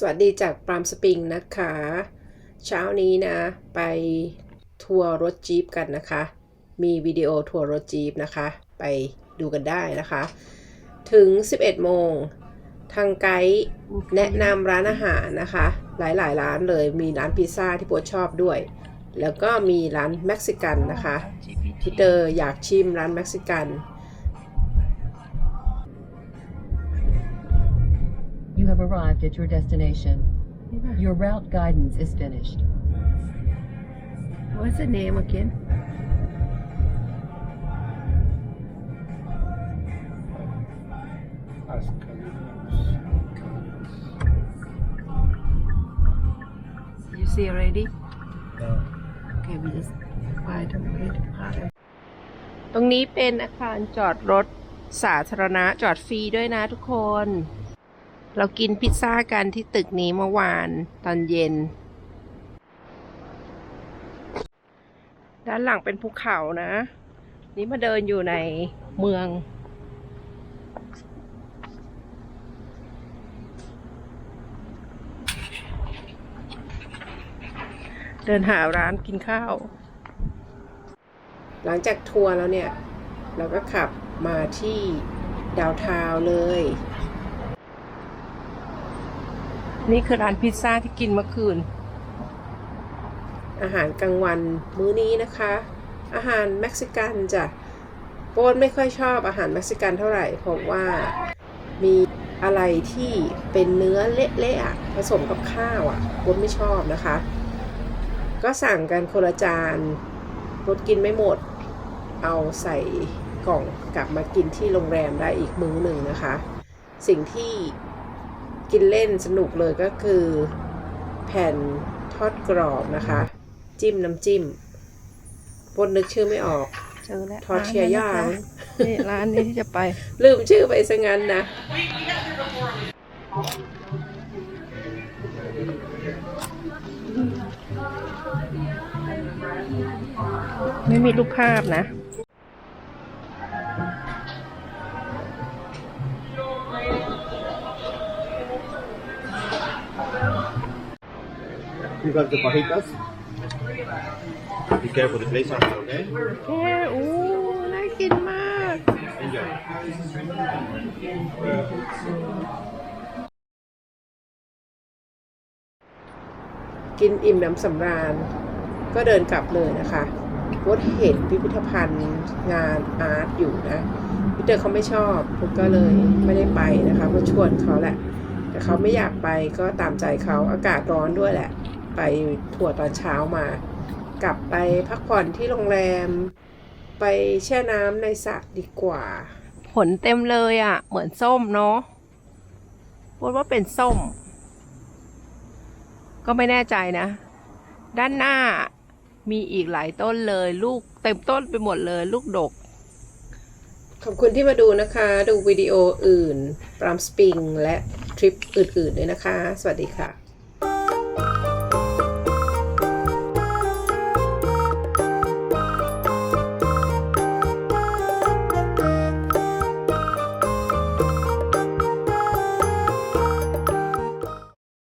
สวัสดีจากปรามสปริงนะคะ เช้านี้นะ ไปทัวร์รถจี๊ปกันนะคะ มีวิดีโอทัวร์รถจี๊ปนะคะ ไปดูกันได้นะคะ ถึง 11 โมง ทางไกด์แนะนำร้านอาหารนะคะ หลายๆ ร้านเลยมีร้านพิซซ่าที่โปวดชอบด้วย แล้วก็มีร้านเม็กซิกันนะคะพี่เตอร์อยากชิมร้านเม็กซิกัน You have arrived at your destination. Your route guidance is finished. What's the name again? You see already? Okay, we just buy the way to park. ตรงนี้เป็นอาคารจอดรถสาธารณะจอดฟรีด้วยนะทุกคน เรากินพิซซ่ากันที่ตึกนี้เมื่อวานตอนเย็น ด้านหลังเป็นภูเขานะ นี่มาเดินอยู่ในเมือง เดินหาร้านกินข้าว หลังจากทัวร์แล้วเนี่ย เราก็ขับมาที่ดาวทาวเลย นี่คือร้านพิซซ่าที่กินเมื่อคืน อาหารกลางวันมื้อนี้นะคะ อาหารเม็กซิกันจ้ะโปนไม่ค่อยชอบอาหารเม็กซิกันเท่าไหร่เพราะว่ามีอะไรที่เป็นเนื้อเละๆผสมกับข้าวอะโปนไม่ชอบนะคะ ก็สั่งกันคนละจานโปนกินไม่หมด เอาใส่กล่องกลับมากินที่โรงแรมได้อีกมื้อหนึ่งนะคะ สิ่งที่ กินเล่นสนุกเลยก็คือ แผ่นทอดกรอบนะคะ จิ้มน้ำจิ้มปนนึกชื่อไม่ออกเจอแล้วทอร์เชียย่างนี่ร้านนี้ที่จะไป ลืมชื่อไปซะงั้นนะ ไม่มีรูปภาพนะ You got the fajitas? Be careful, the place are hot, okay? แค่อู้น่ากินมาก Enjoy. กินอิ่มน้ำสำราญ ก็เดินกลับเลยนะคะวดเห็นพิพิธภัณฑ์งานอาร์ตอยู่นะพี่เตอร์เขาไม่ชอบพวกก็เลยไม่ได้ไปนะคะก็ชวนเขาแหละ แต่เขาไม่อยากไปก็ตามใจเขาอากาศร้อนด้วยแหละ ไปทัวร์ตอนเช้ามากลับไปพักผ่อนที่โรงแรม ไปแช่น้ำในสระดีกว่า ผลเต็มเลยอะ่ะ เหมือนส้มเนาะพูดว่าเป็นส้ม ก็ไม่แน่ใจนะ ด้านหน้ามีอีกหลายต้นเลย ลูกเต็มต้นไปหมดเลย ลูกดก ขอบคุณที่มาดูนะคะ ดูวิดีโออื่นปรามสปริงและทริปอื่นๆด้วยนะคะ สวัสดีค่ะ thank you